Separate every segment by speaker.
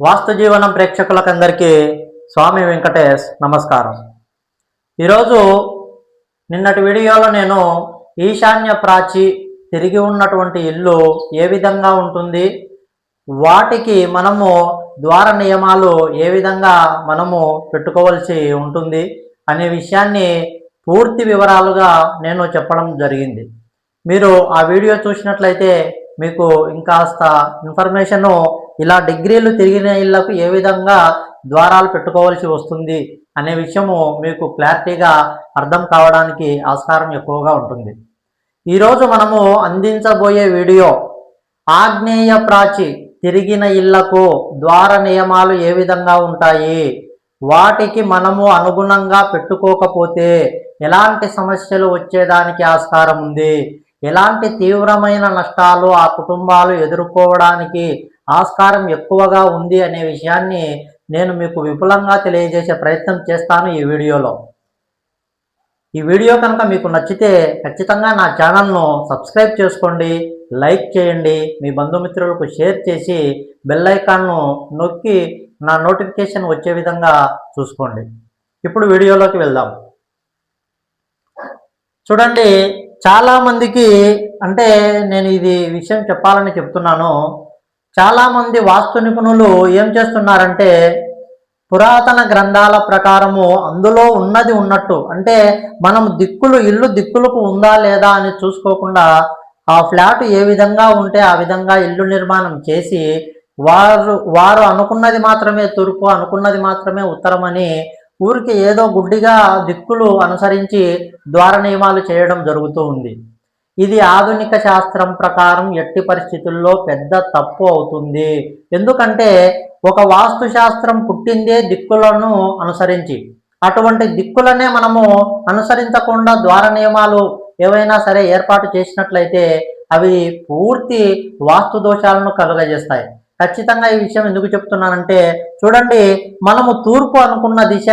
Speaker 1: వాస్తు జీవనం ప్రేక్షకులకందరికీ స్వామి వెంకటేష్ నమస్కారం. ఈరోజు నిన్నటి వీడియోలో నేను ఈశాన్య ప్రాచి తిరిగి ఉన్నటువంటి ఇల్లు ఏ విధంగా ఉంటుంది వాటికి మనము ద్వార నియమాలు ఏ విధంగా మనము పెట్టుకోవాల్సి ఉంటుంది అనే విషయాన్ని పూర్తి వివరాలుగా నేను చెప్పడం జరిగింది. మీరు ఆ వీడియో చూసినట్లయితే మీకు ఇంకాస్త ఇన్ఫర్మేషను ఇలా డిగ్రీలు తిరిగిన ఇళ్ళకు ఏ విధంగా ద్వారాలు పెట్టుకోవాల్సి వస్తుంది అనే విషయము మీకు క్లారిటీగా అర్థం కావడానికి ఆస్కారం ఎక్కువగా ఉంటుంది. ఈరోజు మనము అందించబోయే వీడియో ఆగ్నేయ ప్రాచి తిరిగిన ఇళ్ళకు ద్వార నియమాలు ఏ విధంగా ఉంటాయి? వాటికి మనము అనుగుణంగా పెట్టుకోకపోతే ఎలాంటి సమస్యలు వచ్చేదానికి ఆస్కారం ఉంది? ఎలాంటి తీవ్రమైన నష్టాలు ఆ కుటుంబాలు ఎదుర్కోవడానికి ఆస్కారం ఎక్కువగా ఉంది అనే విషయాన్ని నేను మీకు విపులంగా తెలియజేసే ప్రయత్నం చేస్తాను ఈ వీడియోలో. ఈ వీడియో కనుక మీకు నచ్చితే ఖచ్చితంగా నా ఛానల్ను సబ్స్క్రైబ్ చేసుకోండి లైక్ చేయండి మీ బంధుమిత్రులకు షేర్ చేసి బెల్ ఐకాన్ను నొక్కి నా నోటిఫికేషన్ వచ్చే విధంగా చూసుకోండి. ఇప్పుడు వీడియోలోకి వెళ్దాం. చూడండి చాలామందికి అంటే నేను ఇది విషయం చెప్పాలని చెప్తున్నాను. చాలామంది వాస్తు నిపుణులు ఏం చేస్తున్నారంటే పురాతన గ్రంథాల ప్రకారము అందులో ఉన్నది ఉన్నట్టు అంటే మనం దిక్కులు ఇల్లు దిక్కులకు ఉందా లేదా అని చూసుకోకుండా ఆ ఫ్లాట్ ఏ విధంగా ఉంటే ఆ విధంగా ఇల్లు నిర్మాణం చేసి వారు వారు అనుకున్నది మాత్రమే తూర్పు అనుకున్నది మాత్రమే ఉత్తరం అని ఊరికి ఏదో గుడ్డిగా దిక్కులు అనుసరించి ద్వార నియమాలు చేయడం జరుగుతూ ఉంది. ఇది ఆధునిక శాస్త్రం ప్రకారం ఎట్టి పరిస్థితుల్లో పెద్ద తప్పు అవుతుంది. ఎందుకంటే ఒక వాస్తు శాస్త్రం పుట్టిందే దిక్కులను అనుసరించి అటువంటి దిక్కులనే మనము అనుసరించకుండా ద్వార నియమాలు ఏవైనా సరే ఏర్పాటు చేసినట్లయితే అవి పూర్తి వాస్తు దోషాలను కలుగజేస్తాయి. ఖచ్చితంగా ఈ విషయం ఎందుకు చెప్తున్నానంటే చూడండి మనము తూర్పు అనుకున్న దిశ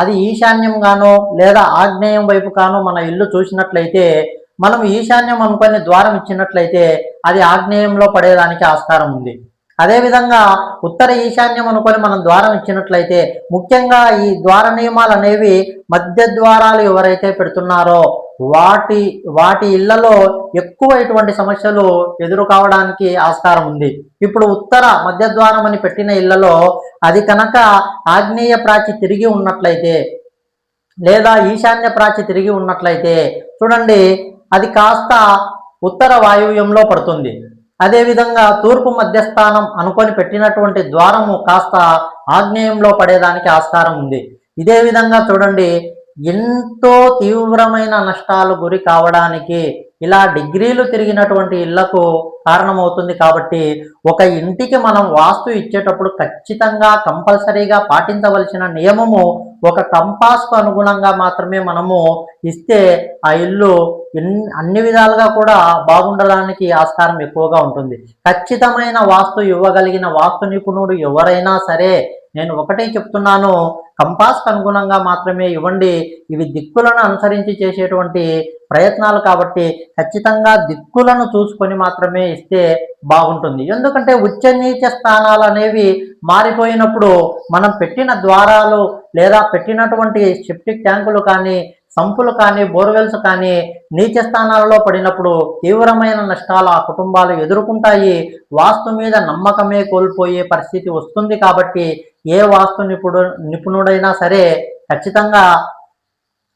Speaker 1: అది ఈశాన్యం గానో లేదా ఆగ్నేయం వైపు కానో మన ఇల్లు చూసినట్లయితే మనం ఈశాన్యం అనుకొని ద్వారం ఇచ్చినట్లయితే అది ఆగ్నేయంలో పడేదానికి ఆస్కారం ఉంది. అదేవిధంగా ఉత్తర ఈశాన్యం అనుకొని మనం ద్వారం ఇచ్చినట్లయితే ముఖ్యంగా ఈ ద్వార నియమాలు అనేవి మధ్య ద్వారాలు ఎవరైతే పెడుతున్నారో వాటి వాటి ఇళ్ళలో ఎక్కువ ఇటువంటి సమస్యలు ఎదురు కావడానికి ఆస్కారం ఉంది. ఇప్పుడు ఉత్తర మధ్య ద్వారం అని పెట్టిన ఇళ్ళలో అది కనుక ఆగ్నేయ ప్రాచి తిరిగి ఉన్నట్లయితే లేదా ఈశాన్య ప్రాచి తిరిగి ఉన్నట్లయితే చూడండి అది కాస్త ఉత్తర వాయువ్యంలో పడుతుంది. అదేవిధంగా తూర్పు మధ్యస్థానం అనుకొని పెట్టినటువంటి ద్వారము కాస్త ఆగ్నేయంలో పడేదానికి ఆస్కారం ఉంది. ఇదే విధంగా చూడండి ఎంతో తీవ్రమైన నష్టాలు గురి కావడానికి ఇలా డిగ్రీలు తిరిగినటువంటి ఇళ్ళకు కారణమవుతుంది కాబట్టి ఒక ఇంటికి మనం వాస్తు ఇచ్చేటప్పుడు ఖచ్చితంగా కంపల్సరీగా పాటించవలసిన నియమము ఒక కంపాస్కు అనుగుణంగా మాత్రమే మనము ఇస్తే ఆ ఇల్లు అన్ని విధాలుగా కూడా బాగుండడానికి ఆస్కారం ఎక్కువగా ఉంటుంది. ఖచ్చితమైన వాస్తు ఇవ్వగలిగిన వాస్తు నిపుణుడు ఎవరైనా సరే నేను ఒకటే చెప్తున్నాను. కంపాస్కి అనుగుణంగా మాత్రమే ఇవ్వండి. ఇవి దిక్కులను అనుసరించి చేసేటువంటి ప్రయత్నాలు కాబట్టి ఖచ్చితంగా దిక్కులను చూసుకొని మాత్రమే ఇస్తే బాగుంటుంది. ఎందుకంటే ఉచ్చ నీచ స్థానాలు అనేవి మారిపోయినప్పుడు మనం పెట్టిన ద్వారాలు లేదా పెట్టినటువంటి సెప్టిక్ ట్యాంకులు కానీ సంపులు కానీ బోర్వెల్స్ కానీ నీచ స్థానాలలో పడినప్పుడు తీవ్రమైన నష్టాలు ఆ కుటుంబాలు ఎదుర్కొంటాయి. వాస్తు మీద నమ్మకమే కోల్పోయే పరిస్థితి వస్తుంది కాబట్టి ఏ వాస్తు నిపుణుడు నిపుణుడైనా సరే ఖచ్చితంగా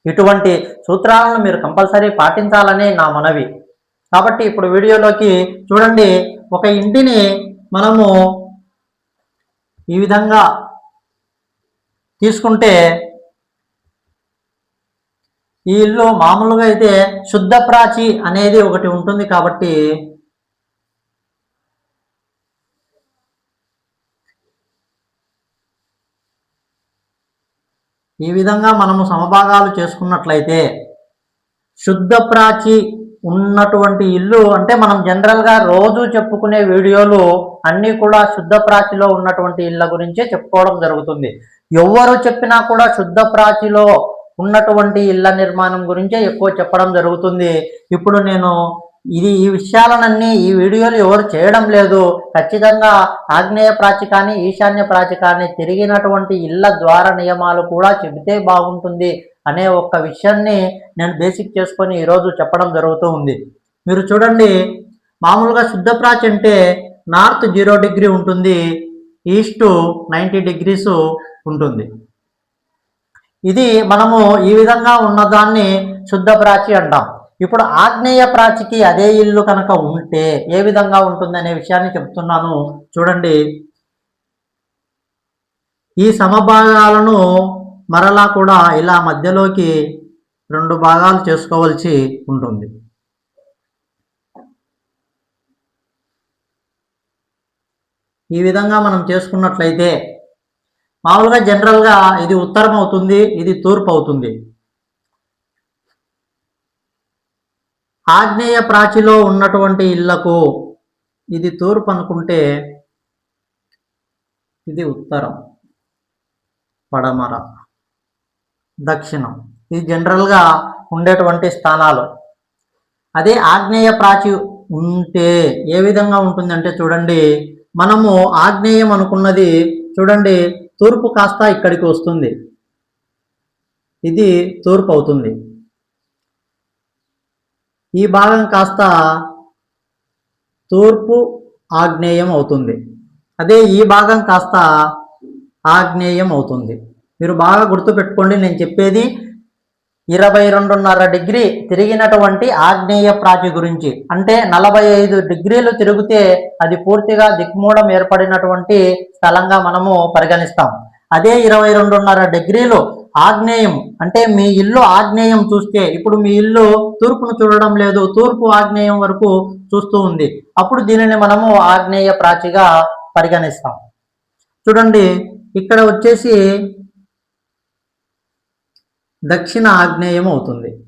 Speaker 1: ఇటువంటి సూత్రాలను మీరు కంపల్సరీ పాటించాలని నా మనవి. కాబట్టి ఇప్పుడు వీడియోలోకి చూడండి. ఒక ఇంటిని మనము ఈ విధంగా తీసుకుంటే ఈ ఇల్లు మామూలుగా అయితే శుద్ధ ప్రాచి అనేది ఒకటి ఉంటుంది కాబట్టి ఈ విధంగా మనము సమభాగాలు చేసుకున్నట్లయితే శుద్ధ ప్రాచి ఉన్నటువంటి ఇల్లు అంటే మనం జనరల్గా రోజు చెప్పుకునే వీడియోలు అన్నీ కూడా శుద్ధ ప్రాచిలో ఉన్నటువంటి ఇళ్ళ గురించే చెప్పుకోవడం జరుగుతుంది. ఎవరు చెప్పినా కూడా శుద్ధ ప్రాచిలో ఉన్నటువంటి ఇళ్ళ నిర్మాణం గురించే ఎక్కువ చెప్పడం జరుగుతుంది. ఇప్పుడు నేను ఇది ఈ విషయాలన్నీ ఈ వీడియోలు ఎవరు చేయడం లేదు. ఖచ్చితంగా ఆగ్నేయ ప్రాచి కానీ ఈశాన్య ప్రాచికాన్ని తిరిగినటువంటి ఇళ్ళ ద్వార నియమాలు కూడా చెబితే బాగుంటుంది అనే ఒక్క విషయాన్ని నేను బేసిక్ చేసుకొని ఈరోజు చెప్పడం జరుగుతూ ఉంది. మీరు చూడండి మామూలుగా శుద్ధ ప్రాచి అంటే నార్త్ జీరో డిగ్రీ ఉంటుంది ఈస్ట్ నైంటీ డిగ్రీస్ ఉంటుంది. ఇది మనము ఈ విధంగా ఉన్నదాన్ని శుద్ధ ప్రాచి అంటాం. ఇప్పుడు ఆగ్నేయ ప్రాచికి అదే ఇల్లు కనుక ఉంటే ఏ విధంగా ఉంటుంది అనే విషయాన్ని చెప్తున్నాను. చూడండి. ఈ సమభాగాలను మరలా కూడా ఇలా మధ్యలోకి రెండు భాగాలు చేసుకోవాల్సి ఉంటుంది. ఈ విధంగా మనం చేసుకున్నట్లయితే మామూలుగా జనరల్గా ఇది ఉత్తరం అవుతుంది ఇది తూర్పు అవుతుంది. ఆగ్నేయ ప్రాచిలో ఉన్నటువంటి ఇళ్ళకు ఇది తూర్పు అనుకుంటే ఇది ఉత్తరం. పడమర. దక్షిణం. ఇది జనరల్గా ఉండేటువంటి స్థానాలు. అదే ఆగ్నేయ ప్రాచి ఉంటే ఏ విధంగా ఉంటుందంటే చూడండి మనము ఆగ్నేయం అనుకున్నది చూడండి తూర్పు కాస్త ఇక్కడికి వస్తుంది. ఇది తూర్పు అవుతుంది. ఈ భాగం కాస్త తూర్పు ఆగ్నేయం అవుతుంది. అదే ఈ భాగం కాస్త ఆగ్నేయం అవుతుంది. మీరు బాగా గుర్తుపెట్టుకోండి నేను చెప్పేది ఇరవై రెండున్నర డిగ్రీ తిరిగినటువంటి ఆగ్నేయ ప్రాచి గురించి. అంటే నలభై ఐదు డిగ్రీలు తిరిగితే అది పూర్తిగా దిక్మూలం ఏర్పడినటువంటి స్థలంగా మనము పరిగణిస్తాం. అదే ఇరవై రెండున్నర డిగ్రీలు ఆగ్నేయం. అంటే మీ ఇల్లు ఆగ్నేయం చూస్తే ఇప్పుడు మీ ఇల్లు తూర్పును చూడడం లేదు తూర్పు ఆగ్నేయం వరకు చూస్తూ ఉంది. అప్పుడు దీనిని మనము ఆగ్నేయ ప్రాచిగా పరిగణిస్తాం. చూడండి ఇక్కడ వచ్చేసి దక్షిణ ఆగ్నేయం అవుతుంది.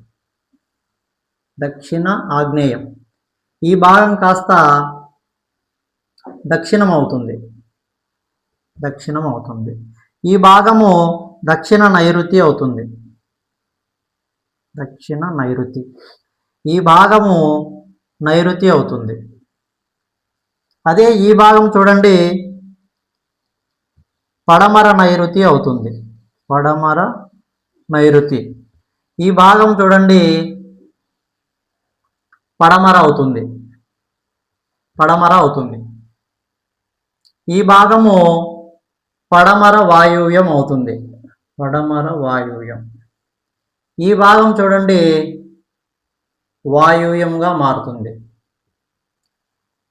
Speaker 1: దక్షిణ ఆగ్నేయం. ఈ భాగం కాస్త దక్షిణం అవుతుంది. దక్షిణం అవుతుంది. ఈ భాగము దక్షిణ నైరుతి అవుతుంది. దక్షిణ నైరుతి. ఈ భాగము నైరుతి అవుతుంది. అదే ఈ భాగం చూడండి. పడమర నైరుతి అవుతుంది. పడమర నైరుతి. ఈ భాగం చూడండి. పడమర అవుతుంది. పడమర అవుతుంది. ఈ భాగము పడమర వాయువ్యం అవుతుంది. పడమర వాయువ్యం. ఈ భాగం చూడండి. వాయువ్యంగా మారుతుంది.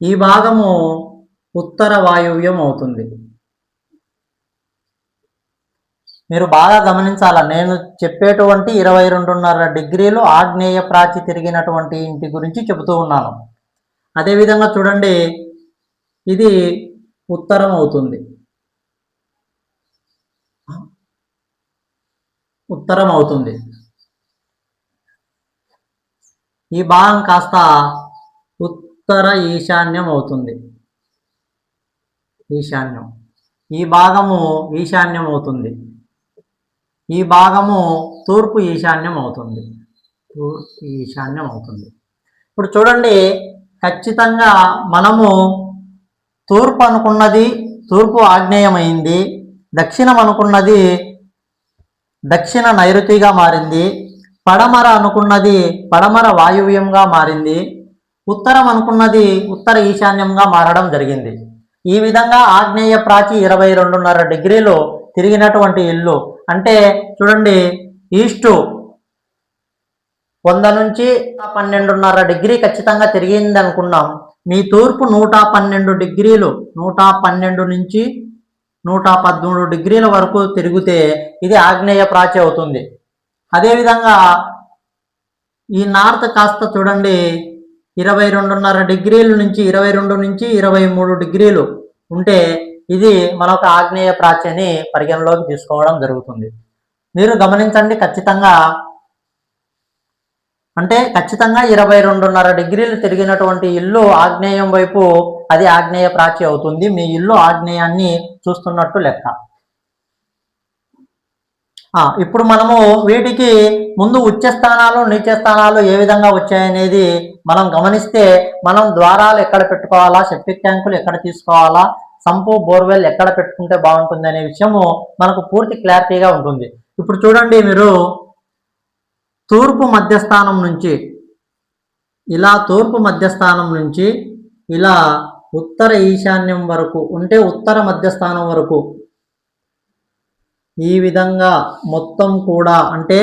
Speaker 1: ఈ భాగము ఉత్తర వాయువ్యం అవుతుంది. మీరు బాగా గమనించాల? నేను చెప్పేటువంటి ఇరవై రెండున్నర డిగ్రీలు ఆగ్నేయ ప్రాచి తిరిగినటువంటి ఇంటి గురించి చెబుతూ ఉన్నాను. అదేవిధంగా చూడండి ఇది ఉత్తరం అవుతుంది ఉత్తరం అవుతుంది ఈ భాగం కాస్త ఉత్తర ఈశాన్యం అవుతుంది ఈశాన్యం. ఈ భాగము ఈశాన్యం అవుతుంది ఈ భాగము తూర్పు ఈశాన్యం అవుతుంది తూర్పు ఈశాన్యం అవుతుంది ఇప్పుడు చూడండి ఖచ్చితంగా మనము తూర్పు అనుకున్నది తూర్పు ఆగ్నేయమైంది. దక్షిణం అనుకున్నది దక్షిణ నైరుతిగా మారింది. పడమర అనుకున్నది పడమర వాయువ్యంగా మారింది. ఉత్తరం అనుకున్నది ఉత్తర ఈశాన్యంగా మారడం జరిగింది. ఈ విధంగా ఆగ్నేయ ప్రాచి ఇరవై రెండున్నర డిగ్రీలు తిరిగినటువంటి ఇల్లు అంటే చూడండి ఈస్టు వంద నుంచి పన్నెండున్నర డిగ్రీ ఖచ్చితంగా తిరిగింది అనుకున్నాం. మీ తూర్పు నూట పన్నెండు డిగ్రీలు నూట పన్నెండు నుంచి నూట పదమూడు డిగ్రీల వరకు తిరిగితే ఇది ఆగ్నేయ ప్రాచి అవుతుంది. అదేవిధంగా ఈ నార్త్ కాస్త చూడండి ఇరవై రెండున్నర డిగ్రీల నుంచి ఇరవై రెండు నుంచి ఇరవై మూడు డిగ్రీలు ఉంటే ఇది మన ఒక ఆగ్నేయ ప్రాచ్యని పరిగణలోకి తీసుకోవడం జరుగుతుంది. మీరు గమనించండి ఖచ్చితంగా అంటే ఖచ్చితంగా ఇరవై రెండున్నర డిగ్రీలు తిరిగినటువంటి ఇల్లు ఆగ్నేయం వైపు అది ఆగ్నేయ ప్రాచి అవుతుంది. మీ ఇల్లు ఆగ్నేయాన్ని చూస్తున్నట్టు లెక్క. ఇప్పుడు మనము వీటికి ముందు ఉచ్చ స్థానాలు నీచ స్థానాలు ఏ విధంగా వచ్చాయనేది మనం గమనిస్తే మనం ద్వారాలు ఎక్కడ పెట్టుకోవాలా సెప్టిక్ ట్యాంకులు ఎక్కడ తీసుకోవాలా సంపు బోర్వెల్ ఎక్కడ పెట్టుకుంటే బాగుంటుంది అనే విషయము మనకు పూర్తి క్లారిటీగా ఉంటుంది. ఇప్పుడు చూడండి మీరు తూర్పు మధ్యస్థానం నుంచి ఇలా తూర్పు మధ్యస్థానం నుంచి ఇలా ఉత్తర ఈశాన్యం వరకు ఉంటే ఉత్తర మధ్యస్థానం వరకు ఈ విధంగా మొత్తం కూడా అంటే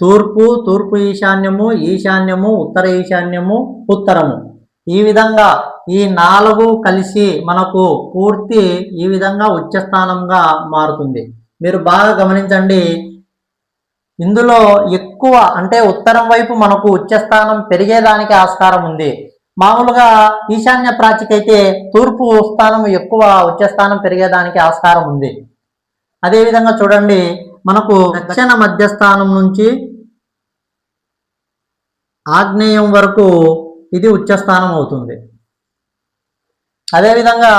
Speaker 1: తూర్పు తూర్పు ఈశాన్యము ఈశాన్యము ఉత్తర ఈశాన్యము ఉత్తరము. ఈ విధంగా ఈ నాలుగు కలిసి మనకు పూర్తి ఈ విధంగా ఉచ్చస్థానంగా మారుతుంది. మీరు బాగా గమనించండి ఇందులో ఎక్కువ అంటే ఉత్తరం వైపు మనకు ఉచ్చస్థానం పెరిగేదానికి ఆస్కారం ఉంది. మామూలుగా ఈశాన్య ప్రాచికైతే తూర్పు స్థానం ఎక్కువ ఉచ్చస్థానం పెరిగేదానికి ఆస్కారం ఉంది. అదేవిధంగా చూడండి మనకు దక్షిణ మధ్యస్థానం నుంచి ఆగ్నేయం వరకు ఇది ఉచ్చస్థానం అవుతుంది. అదేవిధంగా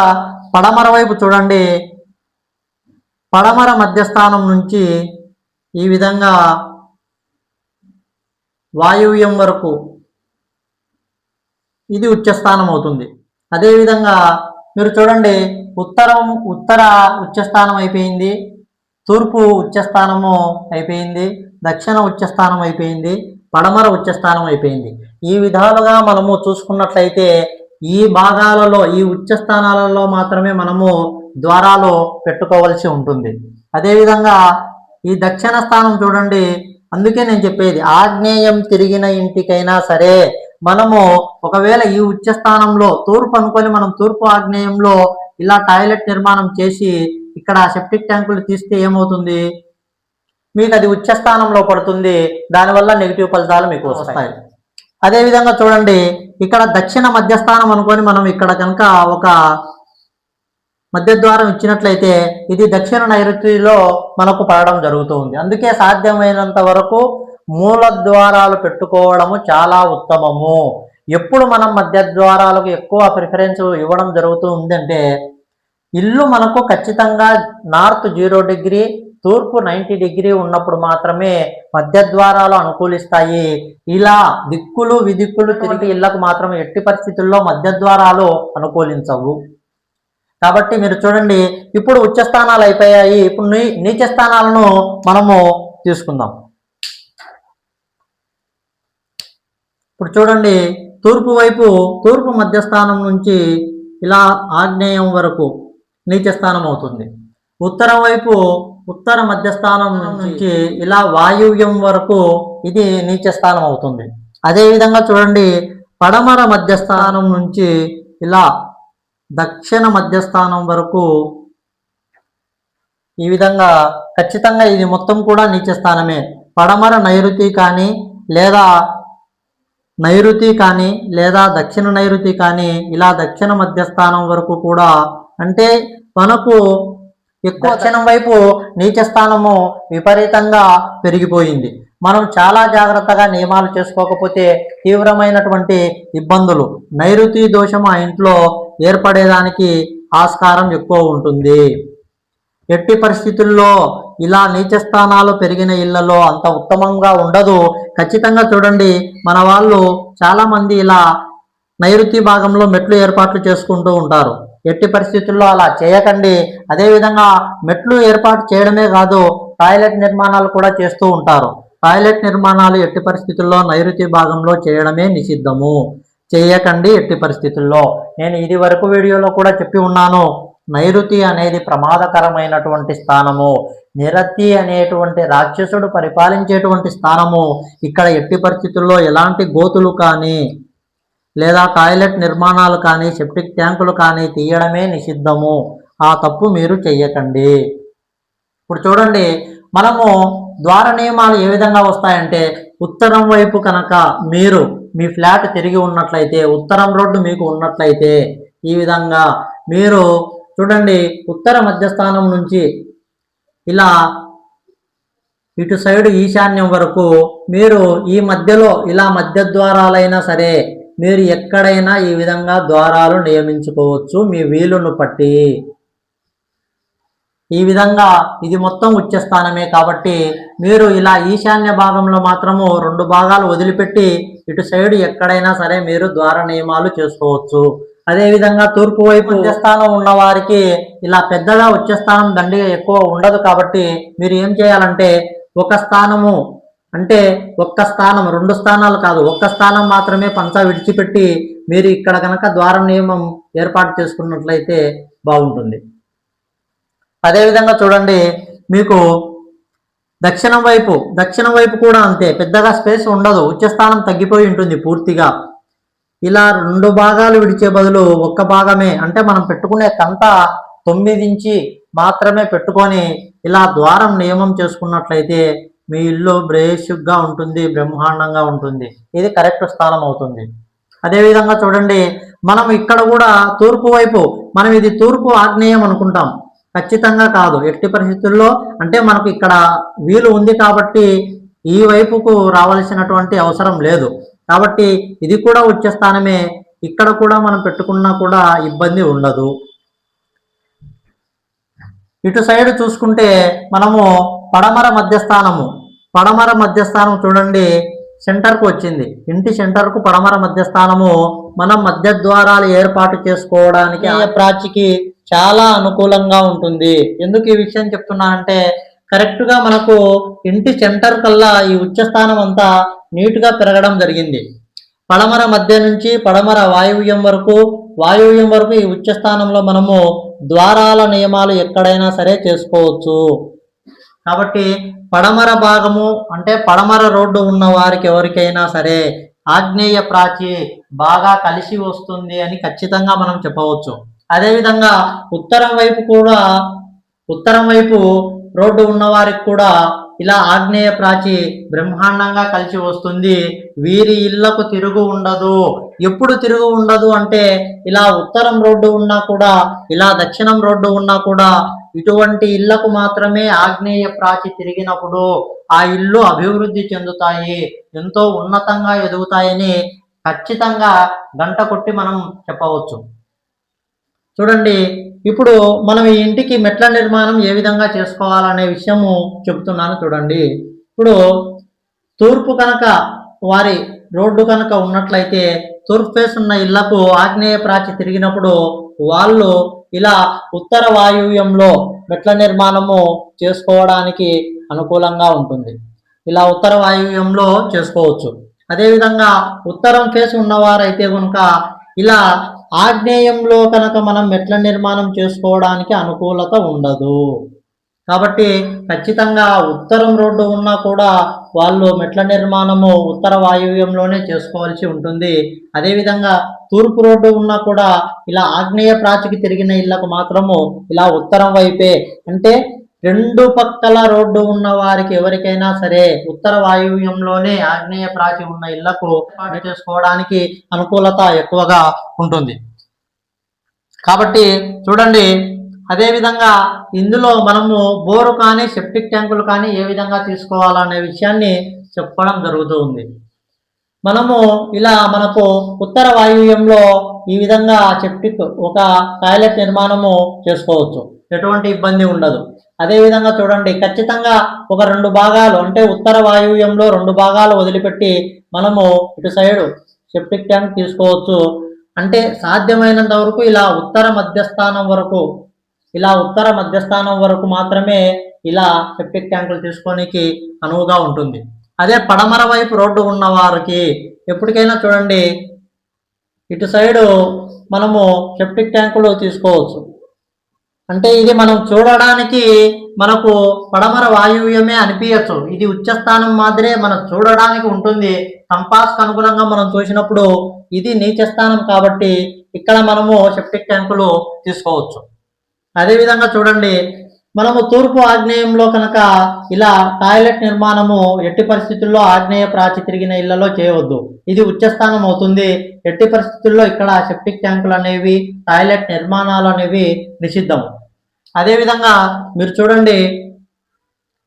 Speaker 1: పడమర వైపు చూడండి. పడమర మధ్యస్థానం నుంచి ఈ విధంగా వాయువ్యం వరకు ఇది ఉచ్చస్థానం అవుతుంది. అదేవిధంగా మీరు చూడండి ఉత్తరం ఉత్తర ఉచ్చస్థానం అయిపోయింది. తూర్పు ఉచ్చస్థానము అయిపోయింది. దక్షిణ ఉచ్చస్థానం అయిపోయింది. పడమర ఉచ్చస్థానం అయిపోయింది. ఈ విధాలుగా మనము చూసుకున్నట్లయితే ఈ భాగాలలో ఈ ఉచ్చస్థానాలలో మాత్రమే మనము ద్వారాలు పెట్టుకోవలసి ఉంటుంది. అదేవిధంగా ఈ దక్షిణ స్థానం చూడండి. అందుకే నేను చెప్పేది ఆగ్నేయం తిరిగిన ఇంటికైనా సరే మనము ఒకవేళ ఈ ఉచ్చ స్థానంలో తూర్పు అనుకొని మనం తూర్పు ఆగ్నేయంలో ఇలా టాయిలెట్ నిర్మాణం చేసి ఇక్కడ సెప్టిక్ ట్యాంకులు తీస్తే ఏమవుతుంది? మీకు అది ఉచ్చ స్థానంలో పడుతుంది. దానివల్ల నెగిటివ్ ఫలితాలు మీకు వస్తాయి. అదేవిధంగా చూడండి ఇక్కడ దక్షిణ మధ్యస్థానం అనుకొని మనం ఇక్కడ కనుక ఒక మధ్యద్వారం ఇచ్చినట్లయితే ఇది దక్షిణ నైరుతిలో మనకు పడడం జరుగుతుంది. అందుకే సాధ్యమైనంత వరకు మూల ద్వారాలు పెట్టుకోవడము చాలా ఉత్తమము. ఎప్పుడు మనం మధ్య ద్వారాలకు ఎక్కువ ప్రిఫరెన్స్ ఇవ్వడం జరుగుతూ ఉందంటే ఇల్లు మనకు ఖచ్చితంగా నార్త్ జీరో డిగ్రీ తూర్పు నైంటీ డిగ్రీ ఉన్నప్పుడు మాత్రమే మధ్య ద్వారాలు అనుకూలిస్తాయి. ఇలా దిక్కులు విదిక్కులు తిరిగి ఇళ్ళకు మాత్రం ఎట్టి పరిస్థితుల్లో మధ్య ద్వారాలు అనుకూలించవు. కాబట్టి మీరు చూడండి ఇప్పుడు ఉచ్చ స్థానాలు అయిపోయాయి. ఇప్పుడు నీ నీచ స్థానాలను మనము తీసుకుందాం. ఇప్పుడు చూడండి తూర్పు వైపు తూర్పు మధ్యస్థానం నుంచి ఇలా ఆగ్నేయం వరకు నీచ స్థానం అవుతుంది. ఉత్తరం వైపు ఉత్తర మధ్యస్థానం నుంచి ఇలా వాయువ్యం వరకు ఇది నీచ స్థానం అవుతుంది. అదే విధంగా చూడండి పడమర మధ్యస్థానం నుంచి ఇలా దక్షిణ మధ్యస్థానం వరకు ఈ విధంగా ఖచ్చితంగా ఇది మొత్తం కూడా నీచ స్థానమే. పడమర నైరుతి కానీ లేదా నైరుతి కానీ లేదా దక్షిణ నైరుతి కానీ ఇలా దక్షిణ మధ్యస్థానం వరకు కూడా అంటే మనకు ఎక్కువ దక్షిణం వైపు నీచ స్థానము విపరీతంగా పెరిగిపోయింది. మనం చాలా జాగ్రత్తగా నియమాలు చేసుకోకపోతే తీవ్రమైనటువంటి ఇబ్బందులు. నైరుతి దోషం ఆ ఇంట్లో ఏర్పడేదానికి ఆస్కారం ఎక్కువ ఉంటుంది. ఎట్టి పరిస్థితుల్లో ఇలా నీచ స్థానాలు పెరిగిన ఇళ్ళలో అంత ఉత్తమంగా ఉండదు. ఖచ్చితంగా చూడండి మన వాళ్ళు చాలా మంది ఇలా నైరుతి భాగంలో మెట్లు ఏర్పాట్లు చేసుకుంటూ ఉంటారు. ఎట్టి పరిస్థితుల్లో అలా చేయకండి. అదేవిధంగా మెట్లు ఏర్పాటు చేయడమే కాదు టాయిలెట్ నిర్మాణాలు కూడా చేస్తూ ఉంటారు. టాయిలెట్ నిర్మాణాలు ఎట్టి పరిస్థితుల్లో నైరుతి భాగంలో చేయడమే నిషిద్ధము. చేయకండి ఎట్టి పరిస్థితుల్లో. నేను ఇది వరకు వీడియోలో కూడా చెప్పి ఉన్నాను. నైరుతి అనేది ప్రమాదకరమైనటువంటి స్థానము. నిరతి అనేటువంటి రాక్షసుడు పరిపాలించేటువంటి స్థానము. ఇక్కడ ఎట్టి పరిస్థితుల్లో ఎలాంటి గోతులు కానీ లేదా టాయిలెట్ నిర్మాణాలు కానీ సెప్టిక్ ట్యాంకులు కానీ తీయడమే నిషిద్ధము. ఆ తప్పు మీరు చెయ్యకండి. ఇప్పుడు చూడండి మనము ద్వార నియమాలు ఏ విధంగా వస్తాయంటే ఉత్తరం వైపు కనుక మీరు మీ ఫ్లాట్ తిరిగి ఉన్నట్లయితే ఉత్తరం రోడ్డు మీకు ఉన్నట్లయితే ఈ విధంగా మీరు చూడండి ఉత్తర మధ్యస్థానం నుంచి ఇలా ఇటు సైడ్ ఈశాన్యం వరకు మీరు ఈ మధ్యలో ఇలా మధ్య ద్వారాలైనా సరే మీరు ఎక్కడైనా ఈ విధంగా ద్వారాలు నియమించుకోవచ్చు మీ వీలును పట్టి. ఈ విధంగా ఇది మొత్తం ఉచ్చ స్థానమే కాబట్టి మీరు ఇలా ఈశాన్య భాగంలో మాత్రము రెండు భాగాలు వదిలిపెట్టి ఇటు సైడ్ ఎక్కడైనా సరే మీరు ద్వార నియమాలు చేసుకోవచ్చు. అదేవిధంగా తూర్పు వైపు ఉచ్చస్థానం ఉన్న వారికి ఇలా పెద్దగా ఉచ్చస్థానం దండిగా ఎక్కువ ఉండదు కాబట్టి మీరు ఏం చేయాలంటే ఒక స్థానము అంటే ఒక్క స్థానం రెండు స్థానాలు కాదు. ఒక్క స్థానం మాత్రమే పంచ విడిచిపెట్టి మీరు ఇక్కడ కనుక ద్వార నియమం ఏర్పాటు చేసుకున్నట్లయితే బాగుంటుంది. అదేవిధంగా చూడండి మీకు దక్షిణం వైపు దక్షిణం వైపు కూడా అంతే. పెద్దగా స్పేస్ ఉండదు. ఉచ్చస్థానం తగ్గిపోయి ఉంటుంది పూర్తిగా. ఇలా రెండు భాగాలు విడిచే బదులు ఒక్క భాగమే. అంటే మనం పెట్టుకునే కంత తొమ్మిది నుంచి మాత్రమే పెట్టుకొని ఇలా ద్వారం నియమం చేసుకున్నట్లయితే మీ ఇల్లు బ్రేషుగ్గా ఉంటుంది బ్రహ్మాండంగా ఉంటుంది. ఇది కరెక్ట్ స్థానం అవుతుంది. అదేవిధంగా చూడండి మనం ఇక్కడ కూడా తూర్పు వైపు మనం ఇది తూర్పు ఆగ్నేయం అనుకుంటాం. ఖచ్చితంగా కాదు. ఎట్టి పరిస్థితుల్లో అంటే మనకు ఇక్కడ వీలు ఉంది కాబట్టి ఈ వైపుకు రావాల్సినటువంటి అవసరం లేదు. కాబట్టి ఇది కూడా వచ్చే స్థానమే. ఇక్కడ కూడా మనం పెట్టుకున్నా కూడా ఇబ్బంది ఉండదు. ఇటు సైడ్ చూసుకుంటే మనము పడమర మధ్యస్థానము. పడమర మధ్యస్థానం చూడండి సెంటర్కు వచ్చింది. ఇంటి సెంటర్కు పడమర మధ్యస్థానము మనం మధ్య ద్వారాలు ఏర్పాటు చేసుకోవడానికి ఆ ప్రాచికి చాలా అనుకూలంగా ఉంటుంది. ఎందుకు ఈ విషయం చెప్తున్నా అంటే కరెక్ట్గా మనకు ఇంటి సెంటర్ కల్లా ఈ ఉచ్చస్థానం అంతా నీట్గా పెరగడం జరిగింది. పడమర మధ్య నుంచి పడమర వాయువ్యం వరకు వాయువ్యం వరకు ఈ ఉచ్చస్థానంలో మనము ద్వారాల నియమాలు ఎక్కడైనా సరే చేసుకోవచ్చు. కాబట్టి పడమర భాగము అంటే పడమర రోడ్డు ఉన్న వారికి ఎవరికైనా సరే ఆగ్నేయ ప్రాచి బాగా కలిసి వస్తుంది అని ఖచ్చితంగా మనం చెప్పవచ్చు. అదేవిధంగా ఉత్తరం వైపు కూడా ఉత్తరం వైపు రోడ్డు ఉన్నవారికి కూడా ఇలా ఆగ్నేయ ప్రాచి బ్రహ్మాండంగా కలిసి వస్తుంది. వీరి ఇళ్ళకు తిరుగు ఉండదు. ఎప్పుడు తిరుగు ఉండదు అంటే ఇలా ఉత్తరం రోడ్డు ఉన్నా కూడా ఇలా దక్షిణం రోడ్డు ఉన్నా కూడా ఇటువంటి ఇళ్ళకు మాత్రమే ఆగ్నేయ ప్రాచి తిరిగినప్పుడు ఆ ఇల్లు అభివృద్ధి చెందుతాయి ఎంతో ఉన్నతంగా ఎదుగుతాయని ఖచ్చితంగా గంట కొట్టి మనం చెప్పవచ్చు. చూడండి ఇప్పుడు మనం ఈ ఇంటికి మెట్ల నిర్మాణం ఏ విధంగా చేసుకోవాలనే విషయము చెబుతున్నాను చూడండి. ఇప్పుడు తూర్పు కనుక వారి రోడ్డు కనుక ఉన్నట్లయితే తూర్పు ఫేస్ ఉన్న ఇళ్ళకు ఆగ్నేయ ప్రాచి తిరిగినప్పుడు వాళ్ళు ఇలా ఉత్తర వాయువ్యంలో మెట్ల నిర్మాణము చేసుకోవడానికి అనుకూలంగా ఉంటుంది. ఇలా ఉత్తర వాయువ్యంలో చేసుకోవచ్చు. అదేవిధంగా ఉత్తరం ఫేస్ ఉన్నవారైతే కనుక ఇలా ఆగ్నేయంలో కనుక మనం మెట్ల నిర్మాణం చేసుకోవడానికి అనుకూలత ఉండదు. కాబట్టి ఖచ్చితంగా ఉత్తరం రోడ్డు ఉన్నా కూడా వాళ్ళు మెట్ల నిర్మాణము ఉత్తర వాయువ్యంలోనే చేసుకోవాల్సి ఉంటుంది. అదేవిధంగా తూర్పు రోడ్డు ఉన్నా కూడా ఇలా ఆగ్నేయ ప్రాచికి తిరిగిన ఇళ్ళకు మాత్రము ఇలా ఉత్తరం వైపే. అంటే రెండు పక్కల రోడ్డు ఉన్న వారికి ఎవరికైనా సరే ఉత్తర వాయువ్యంలోనే ఆగ్నేయ ప్రాచి ఉన్న ఇళ్ళకు పాటు చేసుకోవడానికి అనుకూలత ఎక్కువగా ఉంటుంది. కాబట్టి చూడండి అదేవిధంగా ఇందులో మనము బోరు కానీ సెప్టిక్ ట్యాంకులు కానీ ఏ విధంగా తీసుకోవాలనే విషయాన్ని చెప్పడం జరుగుతూ ఉంది. మనము ఇలా మనకు ఉత్తర వాయువ్యంలో ఈ విధంగా సెప్టిక్ ఒక టాయిలెట్ నిర్మాణము చేసుకోవచ్చు. ఎటువంటి ఇబ్బంది ఉండదు. అదేవిధంగా చూడండి ఖచ్చితంగా ఒక రెండు భాగాలు అంటే ఉత్తర వాయువ్యంలో రెండు భాగాలు వదిలిపెట్టి మనము ఇటు సైడ్ సెప్టిక్ ట్యాంక్ తీసుకోవచ్చు. అంటే సాధ్యమైనంత వరకు ఇలా ఉత్తర మధ్యస్థానం వరకు ఇలా ఉత్తర మధ్యస్థానం వరకు మాత్రమే ఇలా సెప్టిక్ ట్యాంకులు తీసుకోనికి అనువుగా ఉంటుంది. అదే పడమర వైపు రోడ్డు ఉన్న వారికి ఎప్పటికైనా చూడండి ఇటు సైడు మనము సెప్టిక్ ట్యాంకులు తీసుకోవచ్చు. అంటే ఇది మనం చూడడానికి మనకు పడమర వాయువ్యమే అనిపించచ్చు ఇది ఉచ్చస్థానం మాదిరే మనం చూడడానికి ఉంటుంది. కంపాస్కి అనుగుణంగా మనం చూసినప్పుడు ఇది నీచస్థానం కాబట్టి ఇక్కడ మనము సెప్టిక్ ట్యాంకులు తీసుకోవచ్చు. అదేవిధంగా చూడండి మనము తూర్పు ఆగ్నేయంలో కనుక ఇలా టాయిలెట్ నిర్మాణము ఎట్టి పరిస్థితుల్లో ఆగ్నేయ ప్రాచి తిరిగిన ఇళ్ళలో చేయవద్దు. ఇది ఉచ్చస్థానం అవుతుంది. ఎట్టి పరిస్థితుల్లో ఇక్కడ సెప్టిక్ ట్యాంకులు అనేవి టాయిలెట్ నిర్మాణాలు అనేవి నిషిద్ధం. అదేవిధంగా మీరు చూడండి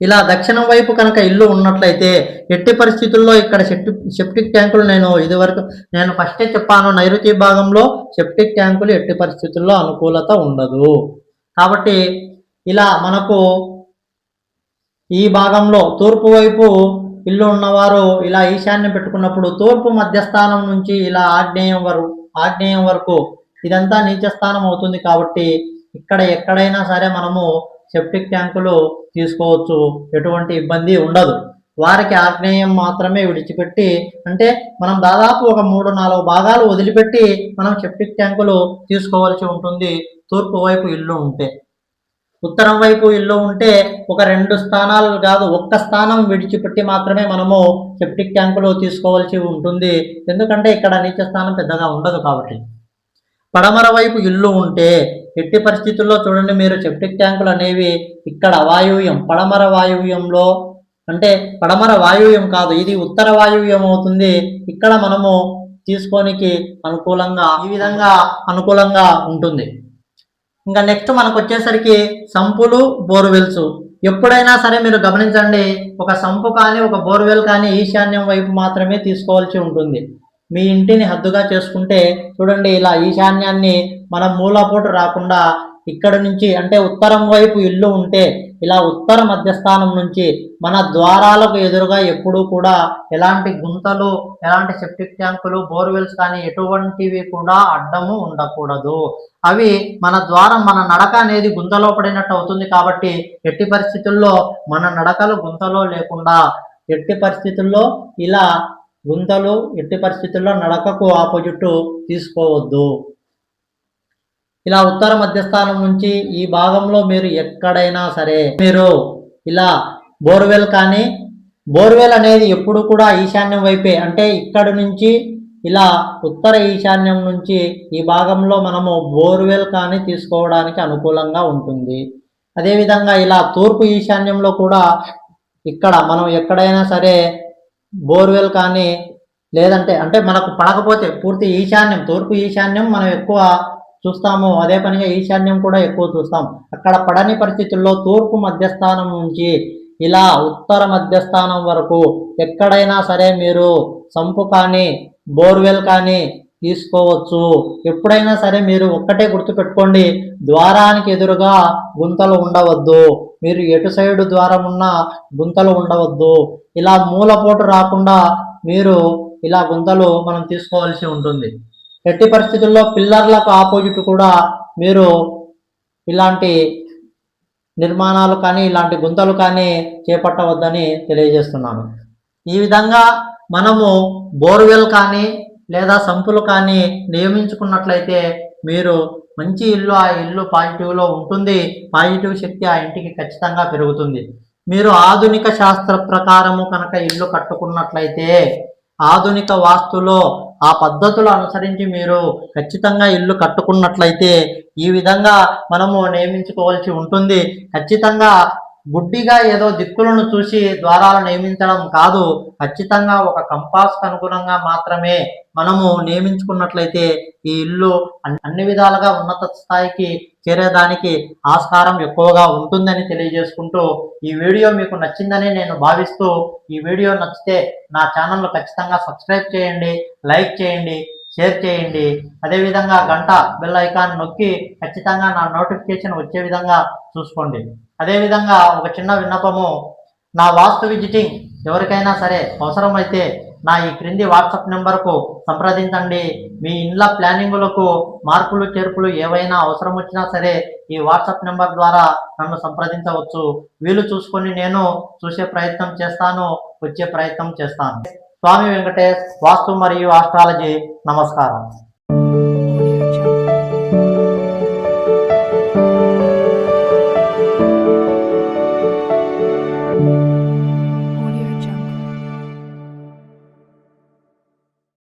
Speaker 1: ఇలా దక్షిణం వైపు కనుక ఇల్లు ఉన్నట్లయితే ఎట్టి పరిస్థితుల్లో ఇక్కడ సెప్టిక్ సెప్టిక్ ట్యాంకులు నేను ఇదివరకు నేను ఫస్టే చెప్పాను నైరుతి భాగంలో సెప్టిక్ ట్యాంకులు ఎట్టి పరిస్థితుల్లో అనుకూలత ఉండదు. కాబట్టి ఇలా మనకు ఈ భాగంలో తూర్పు వైపు ఇల్లు ఉన్నవారు ఇలా ఈశాన్యం పెట్టుకున్నప్పుడు తూర్పు మధ్యస్థానం నుంచి ఇలా ఆగ్నేయం వరకు ఆగ్నేయం వరకు ఇదంతా నీచస్థానం అవుతుంది కాబట్టి ఇక్కడ ఎక్కడైనా సరే మనము సెప్టిక్ ట్యాంకులు తీసుకోవచ్చు. ఎటువంటి ఇబ్బంది ఉండదు. వారికి ఆగ్నేయం మాత్రమే విడిచిపెట్టి అంటే మనం దాదాపు ఒక మూడు నాలుగు భాగాలు వదిలిపెట్టి మనం సెప్టిక్ ట్యాంకులు తీసుకోవాల్సి ఉంటుంది. తూర్పు వైపు ఇల్లు ఉంటే. ఉత్తరం వైపు ఇల్లు ఉంటే ఒక రెండు స్థానాలు కాదు ఒక్క స్థానం విడిచిపెట్టి మాత్రమే మనము సెప్టిక్ ట్యాంకులు తీసుకోవాల్సి ఉంటుంది. ఎందుకంటే ఇక్కడ నీచ స్థానం పెద్దగా ఉండదు కాబట్టి. పడమర వైపు ఇల్లు ఉంటే ఎట్టి పరిస్థితుల్లో చూడండి మీరు సెప్టిక్ ట్యాంకులు అనేవి ఇక్కడ వాయువ్యం పడమర వాయువ్యంలో అంటే పడమర వాయువ్యం కాదు ఇది ఉత్తర వాయువ్యం అవుతుంది. ఇక్కడ మనము తీసుకోనికి అనుకూలంగా ఈ విధంగా అనుకూలంగా ఉంటుంది. ఇంకా నెక్స్ట్ మనకు వచ్చేసరికి సంపులు బోర్వెల్స్. ఎప్పుడైనా సరే మీరు గమనించండి ఒక సంపు కానీ ఒక బోర్వెల్ కానీ ఈశాన్యం వైపు మాత్రమే తీసుకోవాల్సి ఉంటుంది. మీ ఇంటిని హద్దుగా చేసుకుంటే చూడండి ఇలా ఈశాన్యాన్ని మనం మూలపోటు రాకుండా ఇక్కడ నుంచి అంటే ఉత్తరం వైపు ఇల్లు ఉంటే ఇలా ఉత్తర మధ్యస్థానం నుంచి మన ద్వారాలకు ఎదురుగా ఎప్పుడూ కూడా ఎలాంటి గుంతలు ఎలాంటి సెప్టిక్ ట్యాంకులు బోర్వెల్స్ కానీ ఎటువంటివి కూడా అడ్డము ఉండకూడదు. అవి మన ద్వారం మన నడక అనేది గుంతలో పడినట్టు అవుతుంది కాబట్టి ఎట్టి పరిస్థితుల్లో మన నడకలు గుంతలో లేకుండా ఎట్టి పరిస్థితుల్లో ఇలా గుంతలు ఎట్టి పరిస్థితుల్లో నడకకు ఆపోజిట్ తీసుకోవద్దు. ఇలా ఉత్తర మధ్యస్థానం నుంచి ఈ భాగంలో మీరు ఎక్కడైనా సరే మీరు ఇలా బోర్వెల్ కానీ బోర్వెల్ అనేది ఎప్పుడు కూడా ఈశాన్యం వైపే. అంటే ఇక్కడ నుంచి ఇలా ఉత్తర ఈశాన్యం నుంచి ఈ భాగంలో మనము బోర్వెల్ కానీ తీసుకోవడానికి అనుకూలంగా ఉంటుంది. అదేవిధంగా ఇలా తూర్పు ఈశాన్యంలో కూడా ఇక్కడ మనం ఎక్కడైనా సరే బోర్వెల్ కానీ లేదంటే అంటే మనకు పడకపోతే పూర్తి ఈశాన్యం తూర్పు ఈశాన్యం మనం ఎక్కువ చూస్తాము. అదే పనిగా ఈశాన్యం కూడా ఎక్కువ చూస్తాం. అక్కడ పడని పరిస్థితుల్లో తూర్పు మధ్యస్థానం నుంచి ఇలా ఉత్తర మధ్యస్థానం వరకు ఎక్కడైనా సరే మీరు సంపు కానీ బోర్వెల్ కానీ తీసుకోవచ్చు. ఎప్పుడైనా సరే మీరు ఒక్కటే గుర్తుపెట్టుకోండి ద్వారానికి ఎదురుగా గుంతలు ఉండవద్దు. మీరు ఎటు సైడు ద్వారం ఉన్న గుంతలు ఉండవద్దు. ఇలా మూలపోటు రాకుండా మీరు ఇలా గుంతలు మనం తీసుకోవాల్సి ఉంటుంది. ఎట్టి పరిస్థితుల్లో పిల్లర్లకు ఆపోజిట్ కూడా మీరు ఇలాంటి నిర్మాణాలు కానీ ఇలాంటి గుంతలు కానీ చేపట్టవద్దని తెలియజేస్తున్నాను. ఈ విధంగా మనము బోర్వెల్ కానీ లేదా సంపులు కానీ నియమించుకున్నట్లయితే మీరు మంచి ఇల్లు ఆ ఇల్లు పాజిటివ్లో ఉంటుంది. పాజిటివ్ శక్తి ఆ ఇంటికి ఖచ్చితంగా పెరుగుతుంది. మీరు ఆధునిక శాస్త్ర ప్రకారము కనుక ఇల్లు కట్టుకున్నట్లయితే ఆధునిక వాస్తులో ఆ పద్ధతులు అనుసరించి మీరు ఖచ్చితంగా ఇల్లు కట్టుకున్నట్లయితే ఈ విధంగా మనము నియమించుకోవాల్సి ఉంటుంది. ఖచ్చితంగా గుడ్డిగా ఏదో దిక్కులను చూసి ద్వారాలు నియమించడం కాదు. ఖచ్చితంగా ఒక కంపాస్కు అనుగుణంగా మాత్రమే మనము నియమించుకున్నట్లయితే ఈ ఇల్లు అన్ని విధాలుగా ఉన్నత స్థాయికి చేరేదానికి ఆస్కారం ఎక్కువగా ఉంటుందని తెలియజేసుకుంటూ ఈ వీడియో మీకు నచ్చిందని నేను భావిస్తూ ఈ వీడియో నచ్చితే నా ఛానల్ను ఖచ్చితంగా సబ్స్క్రైబ్ చేయండి లైక్ చేయండి షేర్ చేయండి. అదేవిధంగా గంట బెల్ ఐకాన్ నొక్కి ఖచ్చితంగా నా నోటిఫికేషన్ వచ్చే విధంగా చూసుకోండి. అదేవిధంగా ఒక చిన్న విన్నపము నా వాస్తు విజిటింగ్ ఎవరికైనా సరే అవసరమైతే నా ఈ క్రింది వాట్సాప్ నెంబర్కు సంప్రదించండి. మీ ఇండ్ల ప్లానింగులకు మార్పులు చేర్పులు ఏవైనా అవసరం వచ్చినా సరే ఈ వాట్సాప్ నెంబర్ ద్వారా నన్ను సంప్రదించవచ్చు. వీలు చూసుకొని నేను చూసే ప్రయత్నం చేస్తాను వచ్చే ప్రయత్నం చేస్తాను. స్వామి వెంకటేష్ వాస్తు మరియు ఆస్ట్రాలజీ నమస్కారం.